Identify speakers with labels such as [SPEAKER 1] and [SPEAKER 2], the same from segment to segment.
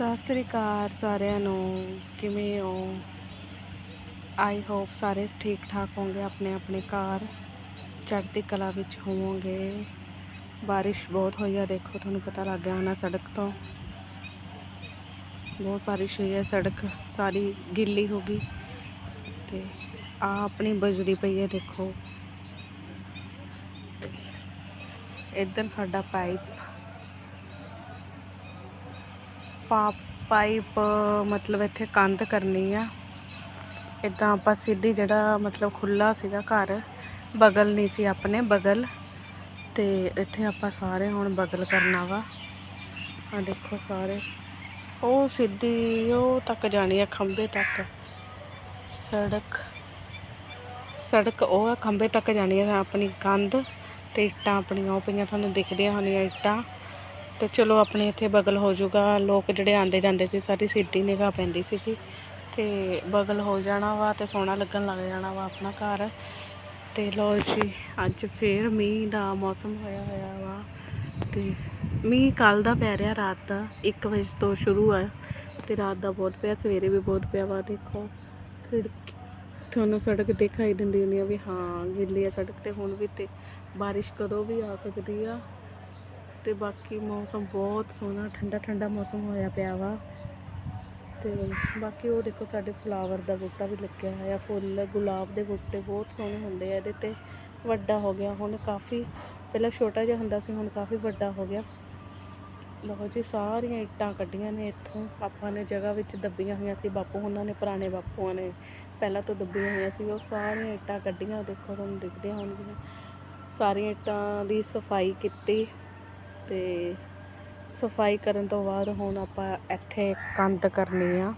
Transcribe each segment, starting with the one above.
[SPEAKER 1] ਸਤਿ ਸ੍ਰੀ ਅਕਾਲ ਸਾਰਿਆਂ ਨੂੰ। ਕਿਵੇਂ ਹੋ? ਆਈ ਹੋਪ ਸਾਰੇ ਠੀਕ ਠਾਕ ਹੋਵੋਗੇ ਆਪਣੇ ਆਪਣੇ ਘਰ। ਚੜ੍ਹਦੀ ਕਲਾ ਵਿੱਚ ਹੋਵੋਗੇ। ਬਾਰਿਸ਼ ਬਹੁਤ ਹੋਈ ਆ, ਦੇਖੋ ਤੁਹਾਨੂੰ ਪਤਾ ਲੱਗ ਗਿਆ ਹੋਣਾ ਸੜਕ ਤੋਂ। ਬਹੁਤ ਬਾਰਿਸ਼ ਹੋਈ ਹੈ ਸੜਕ ਸਾਰੀ ਗਿੱਲੀ ਹੋ ਗਈ। ਤੇ ਆ ਆਪਣੀ ਬਜਰੀ ਪਈ ਹੈ ਦੇਖੋ। ਤੇ ਇੱਧਰ ਸਾਡਾ ਪਾਈਪ ਪਾ ਪਾਈਪ, ਮਤਲਬ ਇੱਥੇ ਕੰਧ ਕਰਨੀ ਆ। ਇਦਾਂ ਆਪਾਂ ਸਿੱਧੀ ਜਿਹੜਾ ਮਤਲਬ ਖੁੱਲਾ ਸੀਗਾ ਘਰ, ਬਗਲ ਨਹੀਂ ਸੀ ਆਪਣੇ, ਬਗਲ। ਤੇ ਇੱਥੇ ਆਪਾਂ ਸਾਰੇ ਹੁਣ ਬਗਲ ਕਰਨਾ ਵਾ। ਆ ਦੇਖੋ ਸਾਰੇ। ਉਹ ਸਿੱਧੀ, ਉਹ ਤੱਕ ਜਾਣੀ ਆ ਖੰਭੇ ਤੱਕ। ਸੜਕ ਸੜਕ ਉਹ ਆ, ਖੰਭੇ ਤੱਕ ਜਾਣੀ ਆ ਆਪਣੀ ਕੰਧ। ਤੇ ਇੱਟਾਂ ਆਪਣੀਆਂ ਉਹ ਪਈਆਂ, ਤੁਹਾਨੂੰ ਦਿਖਦੀਆਂ ਹੋਣੀਆਂ ਇੱਟਾਂ। ਤੇ ਚਲੋ ਆਪਣੇ ਇੱਥੇ ਬਗਲ ਹੋ ਜਾਊਗਾ। ਲੋਕ ਜਿਹੜੇ ਆਂਦੇ ਜਾਂਦੇ ਸੀ, ਸਾਰੀ ਸਿੱਧੀ ਨਿਗਾਹ ਪੈਂਦੀ ਸੀਗੀ। ਤੇ ਬਗਲ ਹੋ ਜਾਣਾ ਵਾ ਤੇ ਸੋਹਣਾ ਲੱਗਣ ਲੱਗ ਜਾਣਾ ਵਾ ਆਪਣਾ ਘਰ। ਤੇ ਲੋ ਜੀ, ਅੱਜ ਫੇਰ ਮੀਂਹ ਦਾ ਮੌਸਮ ਹੋਇਆ ਹੋਇਆ ਵਾ। ਤੇ ਮੀਂਹ ਕੱਲ ਦਾ ਪੈ ਰਿਹਾ, ਰਾਤ ਦਾ। 1 ਵਜੇ ਤੋਂ ਸ਼ੁਰੂ ਆ। ਤੇ ਰਾਤ ਦਾ ਬਹੁਤ ਪਿਆ, ਸਵੇਰੇ ਵੀ ਬਹੁਤ ਪਿਆ ਵਾ, ਦੇਖੋ। ਖਿੜਕੀ ਤੁਹਾਨੂੰ ਸੜਕ ਦਿਖਾਈ ਦਿੰਦੀ ਹੁੰਦੀ ਆ ਵੀ ਹਾਂ, ਗਿੱਲੀ ਆ ਸੜਕ ਤੇ ਹੁਣ ਵੀ ਤੇ ਬਾਰਿਸ਼ ਕਦੋਂ ਵੀ ਆ ਸਕਦੀ ਆ। ਤੇ ਬਾਕੀ ਮੌਸਮ ਬਹੁਤ ਸੋਹਣਾ, ਠੰਡਾ ਠੰਡਾ ਮੌਸਮ ਹੋਇਆ ਪਿਆ ਵਾ। ਤੇ ਬਾਕੀ ਉਹ ਦੇਖੋ ਸਾਡੇ ਫਲਾਵਰ ਦਾ ਬੂਟਾ ਵੀ ਲੱਗਿਆ ਹੋਇਆ, ਫੁੱਲ, ਗੁਲਾਬ ਦੇ ਬੂਟੇ ਬਹੁਤ ਸੋਹਣੇ ਹੁੰਦੇ ਆ ਇਹਦੇ ਤੇ। ਵੱਡਾ ਹੋ ਗਿਆ, ਹੁਣ ਕਾਫੀ, ਪਹਿਲਾਂ ਛੋਟਾ ਜਿਹਾ ਹੁੰਦਾ ਸੀ, ਹੁਣ ਕਾਫੀ ਵੱਡਾ ਹੋ ਗਿਆ। ਲਓ ਜੀ, ਸਾਰੀਆਂ ਇੱਟਾਂ ਕੱਢੀਆਂ ਨੇ ਇੱਥੋਂ। ਆਪਾਂ ਨੇ ਜਗ੍ਹਾ ਵਿੱਚ ਦੱਬੀਆਂ ਹੋਈਆਂ ਸੀ, ਬਾਪੂ ਉਹਨਾਂ ਨੇ, ਪੁਰਾਣੇ ਬਾਪੂਆਂ ਨੇ ਪਹਿਲਾਂ ਤੋਂ ਦੱਬੀਆਂ ਹੋਈਆਂ ਸੀ। ਉਹ ਸਾਰੀਆਂ ਇੱਟਾਂ ਕੱਢੀਆਂ, ਦੇਖੋ ਤੁਹਾਨੂੰ ਦਿਖਦੀਆਂ ਹੋਣਗੀਆਂ। ਸਾਰੀਆਂ ਇੱਟਾਂ ਦੀ ਸਫ਼ਾਈ ਕੀਤੀ। ਤੇ ਸਫ਼ਾਈ ਕਰਨ ਤੋਂ ਬਾਅਦ ਹੁਣ ਆਪਾਂ ਇੱਥੇ ਕੰਧ ਕਰਨੀ ਆ।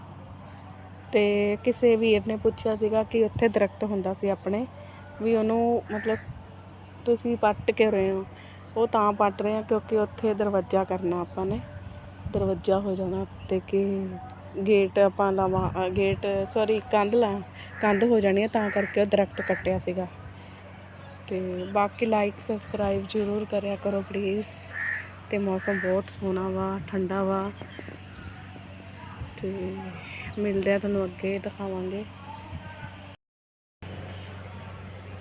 [SPEAKER 1] ਤੇ ਕਿਸੇ ਵੀਰ ਨੇ ਪੁੱਛਿਆ ਸੀਗਾ ਕਿ ਉੱਥੇ ਦਰਖਤ ਹੁੰਦਾ ਸੀ ਆਪਣੇ, ਵੀ ਉਹਨੂੰ ਮਤਲਬ ਤੁਸੀਂ ਪੱਟ ਕੇ ਰਹੇ ਹੋ। ਉਹ ਤਾਂ ਪੱਟ ਰਹੇ ਆ ਕਿਉਂਕਿ ਉੱਥੇ ਦਰਵਾਜ਼ਾ ਕਰਨਾ ਆਪਾਂ ਨੇ। ਦਰਵਾਜ਼ਾ ਹੋ ਜਾਣਾ ਤੇ ਕਿ ਗੇਟ ਆਪਾਂ ਲਾਵਾਂ ਗੇਟ ਸੌਰੀ ਕੰਧ ਲਾ, ਕੰਧ ਹੋ ਜਾਣੀ ਹੈ ਤਾਂ ਕਰਕੇ ਉਹ ਦਰਖਤ ਕੱਟਿਆ ਸੀਗਾ। ਤੇ ਬਾਕੀ ਲਾਈਕ ਸਬਸਕ੍ਰਾਈਬ ਜ਼ਰੂਰ ਕਰਿਆ ਕਰੋ ਪਲੀਜ਼ ਤੇ ਮੌਸਮ ਬਹੁਤ ਸੋਹਣਾ ਵਾ, ਠੰਡਾ ਵਾ। ਤੇ ਮਿਲਦੇ ਆ ਤੁਹਾਨੂੰ ਅੱਗੇ, ਦਿਖਾਵਾਂਗੇ।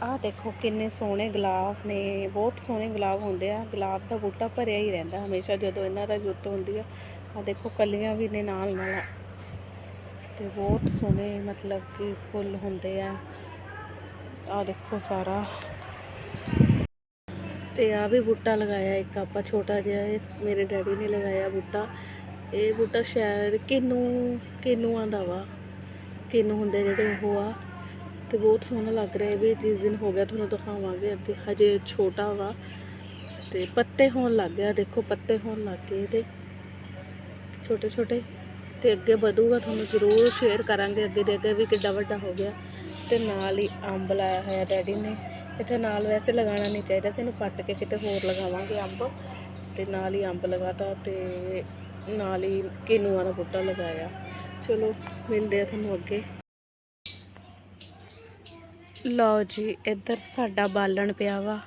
[SPEAKER 1] ਆਹ ਦੇਖੋ ਕਿੰਨੇ ਸੋਹਣੇ ਗੁਲਾਬ ਨੇ, ਬਹੁਤ ਸੋਹਣੇ ਗੁਲਾਬ ਹੁੰਦੇ ਆ। ਗੁਲਾਬ ਦਾ ਬੂਟਾ ਭਰਿਆ ਹੀ ਰਹਿੰਦਾ ਹਮੇਸ਼ਾ ਜਦੋਂ ਇਹਨਾਂ ਦਾ ਜੁੱਤ ਹੁੰਦੀ ਆ। ਆ ਦੇਖੋ ਕਲੀਆਂ ਵੀ ਨੇ ਨਾਲ ਨਾਲ। ਤੇ ਬਹੁਤ ਸੋਹਣੇ ਮਤਲਬ ਕਿ ਫੁੱਲ ਹੁੰਦੇ ਆ। ਆ ਦੇਖੋ ਸਾਰਾ। ਤੇ ਆ ਵੀ ਬੂਟਾ ਲਗਾਇਆ ਇੱਕ ਆਪਾਂ, ਛੋਟਾ ਜਿਹਾ ਇਹ ਮੇਰੇ ਡੈਡੀ ਨੇ ਲਗਾਇਆ ਬੂਟਾ। ਇਹ ਬੂਟਾ ਸ਼ਾਇਦ ਕਿਨੂੰ, ਕਿਨੂਆਂ ਦਾ ਵਾ। ਕਿਨੂੰ ਹੁੰਦੇ ਜਿਹੜੇ ਉਹ ਆ। ਤੇ ਬਹੁਤ ਸੋਹਣਾ ਲੱਗ ਰਿਹਾ ਵੀ, ਜਿਸ ਦਿਨ ਹੋ ਗਿਆ ਤੁਹਾਨੂੰ ਦਿਖਾਵਾਂਗੇ। ਅੱਗੇ ਹਜੇ ਛੋਟਾ ਵਾ। ਤੇ ਪੱਤੇ ਹੋਣ ਲੱਗ ਗਿਆ, ਦੇਖੋ ਪੱਤੇ ਹੋਣ ਲੱਗ ਗਏ ਇਹਦੇ। ਛੋਟੇ ਛੋਟੇ। ਤੇ ਅੱਗੇ ਵਧੂਗਾ, ਤੁਹਾਨੂੰ ਜ਼ਰੂਰ ਸ਼ੇਅਰ ਕਰਾਂਗੇ। ਅੱਗੇ ਦੇ ਅੱਗੇ ਵੀ ਕਿੱਡਾ ਵੱਡਾ ਹੋ ਗਿਆ। ਤੇ ਨਾਲ ਹੀ ਅੰਬ ਲਾਇਆ ਹੋਇਆ ਡੈਡੀ ਨੇ। ਇੱਥੇ ਨਾਲ ਵੈਸੇ ਲਗਾਉਣਾ ਨਹੀਂ ਚਾਹੀਦਾ ਤੇ ਇਹਨੂੰ ਪੱਟ ਕੇ ਕਿਤੇ ਹੋਰ ਲਗਾਵਾਂਗੇ ਅੰਬ। ਤੇ ਨਾਲ ਹੀ ਅੰਬ ਲਗਾਤਾ ਤੇ ਨਾਲ ਹੀ ਕਿਨੂਆਂ ਦਾ ਬੂਟਾ ਲਗਾਇਆ। ਚਲੋ, ਮਿਲਦੇ ਆ ਤੁਹਾਨੂੰ ਅੱਗੇ। ਲਓ ਜੀ, ਇੱਧਰ ਸਾਡਾ ਬਾਲਣ ਪਿਆ ਵਾ।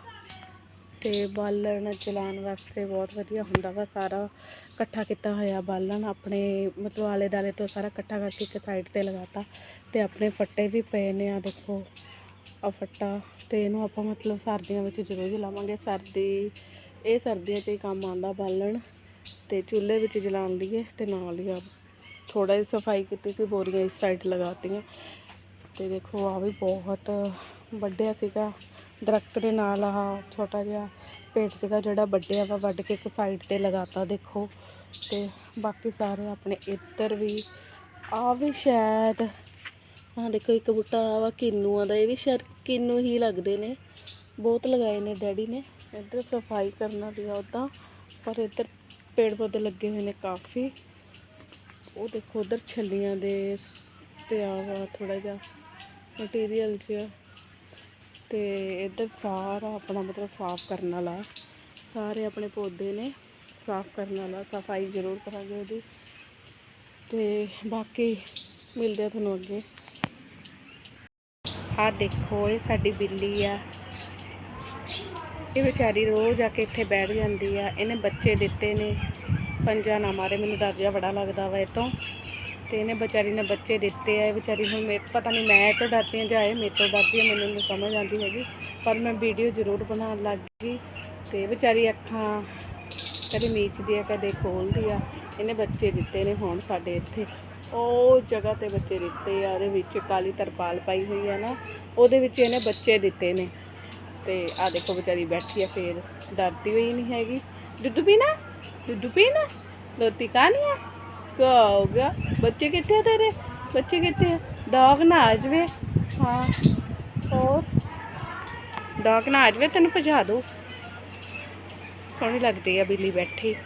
[SPEAKER 1] ਤੇ ਬਾਲਣ ਚਲਾਉਣ ਵਾਸਤੇ ਬਹੁਤ ਵਧੀਆ ਹੁੰਦਾ ਵਾ, ਸਾਰਾ ਇਕੱਠਾ ਕੀਤਾ ਹੋਇਆ ਬਾਲਣ। ਆਪਣੇ ਮਤਲਬ ਆਲੇ ਦਾਲੇ ਤੋਂ ਸਾਰਾ ਇਕੱਠਾ ਕਰਕੇ ਇੱਕ ਸਾਈਡ ਤੇ ਲਗਾਤਾ। ਤੇ ਆਪਣੇ ਫੱਟੇ ਵੀ ਪਏ ਨੇ ਆ ਦੇਖੋ। ਆ ਫੱਟਾ ਤੇ ਇਹਨੂੰ ਆਪਾਂ ਮਤਲਬ ਸਰਦੀਆਂ ਵਿੱਚ ਜ਼ਰੂਰ ਜਲਾਵਾਂਗੇ। ਸਰਦੀ, ਇਹ ਸਰਦੀਆਂ 'ਚ ਹੀ ਕੰਮ ਆਉਂਦਾ ਬਾਲਣ ਤੇ ਚੁੱਲ੍ਹੇ ਵਿੱਚ ਜਲਾਉਣ ਲਈਏ ਤੇ ਨਾਲ ਹੀ ਆ ਥੋੜਾ ਜਿਹਾ ਸਫ਼ਾਈ ਕੀਤੀ ਸੀ, ਬੋਰੀਆਂ ਇਸ ਸਾਈਡ ਲਗਾਤੀਆਂ। ਤੇ ਦੇਖੋ ਆ ਵੀ ਬਹੁਤ ਵੱਡਿਆ ਸੀਗਾ। ਦਰਖਤ ਦੇ ਨਾਲ ਆਹ ਛੋਟਾ ਜਿਹਾ ਪੇੜ ਸੀਗਾ ਜਿਹੜਾ ਵੱਡਿਆ ਵਾ, ਵੱਢ ਕੇ ਇੱਕ ਸਾਈਡ ਤੇ ਲਗਾਤਾ, ਦੇਖੋ। ਤੇ ਬਾਕੀ ਸਾਰੇ ਆਪਣੇ ਇੱਧਰ ਵੀ ਆ ਵੀ ਸ਼ਾਇਦ ਆਹ ਦੇਖੋ, ਇੱਕ ਬੂਟਾ ਆ ਵਾ, ਕਿੰਨੂਆਂ ਦਾ, ਇਹ ਵੀ ਸ਼ਾਇਦ ਕਿੰਨੂ ਹੀ ਲੱਗਦੇ ਨੇ। ਬਹੁਤ ਲਗਾਏ ਨੇ ਡੈਡੀ ਨੇ। ਇੱਧਰ ਸਫ਼ਾਈ ਕਰਨਾ ਦੀ ਉਦਾਂ, ਪਰ ਇੱਧਰ ਪੇੜ ਪੌਦੇ ਲੱਗੇ ਹੋਏ ਨੇ ਕਾਫੀ। ਉਹ ਦੇਖੋ, ਉਧਰ ਛੱਲੀਆਂ ਦੇ ਪਿਆ ਵਾ ਥੋੜਾ ਜਿਹਾ ਮਟੀਰੀਅਲ ਜਿਹਾ। ਤੇ ਇੱਧਰ ਸਾਰਾ ਆਪਣਾ ਮਤਲਬ ਸਾਫ਼ ਕਰਨ ਵਾਲਾ ਸਾਰੇ ਆਪਣੇ ਪੌਦੇ ਨੇ ਸਾਫ਼ ਕਰਨ ਵਾਲਾ, ਸਫ਼ਾਈ ਜ਼ਰੂਰ ਕਰਾਂਗੇ ਉਹਦੀ। ਤੇ ਬਾਕੀ ਮਿਲਦੇ ਆ ਤੁਹਾਨੂੰ ਅੱਗੇ। ਆਹ ਦੇਖੋ, ਇਹ ਸਾਡੀ ਬਿੱਲੀ ਆ। ਇਹ ਵਿਚਾਰੀ ਰੋਜ਼ ਆ ਕੇ ਇੱਥੇ ਬੈਠ ਜਾਂਦੀ ਆ। ਇਹਨੇ ਬੱਚੇ ਦਿੱਤੇ ਨੇ। ਪੰਜਾ ਨਾ ਮਾਰੇ, ਮੈਨੂੰ ਡਰ ਜਿਹਾ ਬੜਾ ਲੱਗਦਾ ਵਾ ਇਹ ਤੋਂ। ਤੇ ਇਹਨੇ ਵਿਚਾਰੀ ਨੇ ਬੱਚੇ ਦਿੱਤੇ ਆ। ਇਹ ਵਿਚਾਰੀ ਹੁਣ ਮੇ ਪਤਾ ਨਹੀਂ ਮੈਂ ਇਹ ਤੋਂ ਡਰਦੀ ਹਾਂ ਜਾਂ ਇਹ ਮੇਰੇ ਤੋਂ ਡਰਦੀ ਆ, ਮੈਨੂੰ ਨਹੀਂ ਸਮਝ ਆਉਂਦੀ ਹੈਗੀ। ਪਰ ਮੈਂ ਵੀਡੀਓ ਜ਼ਰੂਰ ਬਣਾਉਣ ਲੱਗ ਗਈ। ਤੇ ਵਿਚਾਰੀ ਅੱਖਾਂ, ਕਦੇ ਮੀਚਦੀ ਆ, ਕਦੇ ਖੋਲਦੀ ਆ। ਇਹਨੇ ਬੱਚੇ ਦਿੱਤੇ ਨੇ ਹੁਣ ਸਾਡੇ ਇੱਥੇ। ਉਹ ਜਗ੍ਹਾ ਤੇ ਬੱਚੇ ਦਿੱਤੇ ਆ, ਉਹਦੇ ਵਿੱਚ ਕਾਲੀ ਤਰਪਾਲ ਪਾਈ ਹੋਈ ਆ ਨਾ, ਉਹਦੇ ਵਿੱਚ ਇਹਨੇ ਬੱਚੇ ਦਿੱਤੇ ਨੇ। ਤੇ ਆ ਦੇਖੋ ਵਿਚਾਰੀ ਬੈਠੀ ਆ ਫੇਰ, ਡਰਦੀ ਹੋਈ ਨਹੀਂ ਹੈਗੀ। ਦੁੱਧ ਪੀਣਾ? ਦੁੱਧ ਪੀਣਾ? ਲੋਤੀ ਕਾਹਨੀ ਆ? ਕਿਆ ਹੋ ਗਿਆ? ਬੱਚੇ ਕਿੱਥੇ ਆ ਤੇਰੇ? ਬੱਚੇ ਕਿੱਥੇ ਆ? ਡੌਗ ਨਾ ਆ ਜਾਵੇ। ਹਾਂ, ਹੋਰ? ਡੌਗ ਨਾ ਆ ਜਾਵੇ, ਤੈਨੂੰ ਭਜਾ ਦਊ। ਸੋਹਣੀ ਲੱਗਦੀ ਆ, ਬਿੱਲੀ ਬੈਠੀ।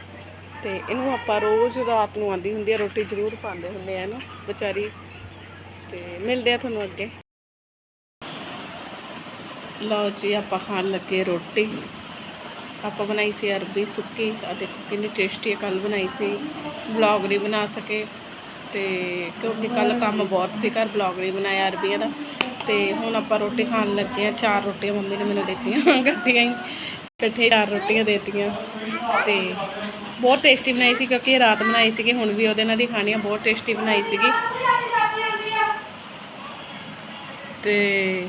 [SPEAKER 1] ਤੇ ਇਹਨੂੰ ਆਪਾਂ ਰੋਜ਼ ਰਾਤ ਨੂੰ ਆਂਦੀ ਹੁੰਦੀ ਆ, ਰੋਟੀ ਜ਼ਰੂਰ ਪਾਉਂਦੇ ਹੁੰਦੇ ਆ ਇਹਨੂੰ, ਵਿਚਾਰੀ। ਤੇ ਮਿਲਦੇ ਆ ਤੁਹਾਨੂੰ ਅੱਗੇ। ਲਓ ਜੀ, ਆਪਾਂ ਖਾਣ ਲੱਗੇ ਰੋਟੀ। ਆਪਾਂ ਬਣਾਈ ਸੀ ਅਰਬੀ ਸੁੱਕੀ। ਆ ਦੇਖੋ ਕਿੰਨੀ ਟੇਸਟੀ ਹੈ ਕੱਲ ਬਣਾਈ ਸੀ। ਵਲੌਗ ਨਹੀਂ ਬਣਾ ਸਕੇ। ਤੇ ਕਿਉਂਕਿ ਕੱਲ ਕੰਮ ਬਹੁਤ ਸੀ, ਘਰ ਵਲੌਗ ਨਹੀਂ ਬਣਾਇਆ ਅਰਬੀਆਂ ਦਾ। ਤੇ ਹੁਣ ਆਪਾਂ ਰੋਟੀ ਖਾਣ ਲੱਗੇ ਆ। ਚਾਰ ਰੋਟੀਆਂ ਮੰਮੀ ਨੇ ਮੈਨੂੰ ਦਿੱਤੀਆਂ ਇਕੱਠੀਆਂ ਹੀ। ਇਕੱਠੇ ਚਾਰ ਰੋਟੀਆਂ ਦੇਤੀਆਂ। ਤੇ ਬਹੁਤ ਟੇਸਟੀ ਬਣਾਈ ਸੀ ਕਿਉਂਕਿ ਰਾਤ ਬਣਾਈ ਸੀਗੀ, ਹੁਣ ਵੀ ਉਹਦੇ ਨਾਲ ਦੀ ਖਾਣੀ ਆ ਬਹੁਤ ਟੇਸਟੀ ਬਣਾਈ ਸੀਗੀ। ਤੇ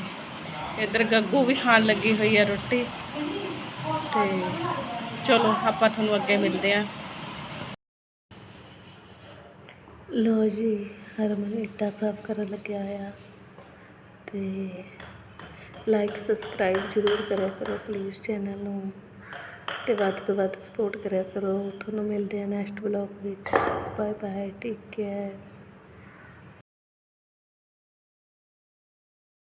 [SPEAKER 1] ਇੱਧਰ ਗੱਗੂ ਵੀ ਖਾਣ ਲੱਗੀ ਹੋਈ ਆ ਰੋਟੀ। ਤੇ ਚਲੋ, ਆਪਾਂ ਤੁਹਾਨੂੰ ਅੱਗੇ ਮਿਲਦੇ ਆ। ਲੋ ਜੀ, ਹਰਮਨ ਇੱਟਾ ਸਾਫ਼ ਕਰਨ ਲੱਗਿਆ ਆ। ਤੇ ਲਾਈਕ ਸਬਸਕ੍ਰਾਈਬ ਜ਼ਰੂਰ ਕਰਿਆ ਕਰੋ ਪਲੀਜ਼ ਚੈਨਲ ਨੂੰ। ਤੇ ਵੱਧ ਤੋਂ ਵੱਧ ਸਪੋਰਟ ਕਰਿਆ ਕਰੋ। ਤੁਹਾਨੂੰ ਮਿਲਦੇ ਆ ਨੈਕਸਟ ਬਲੌਗ ਵਿੱਚ। Bye bye take care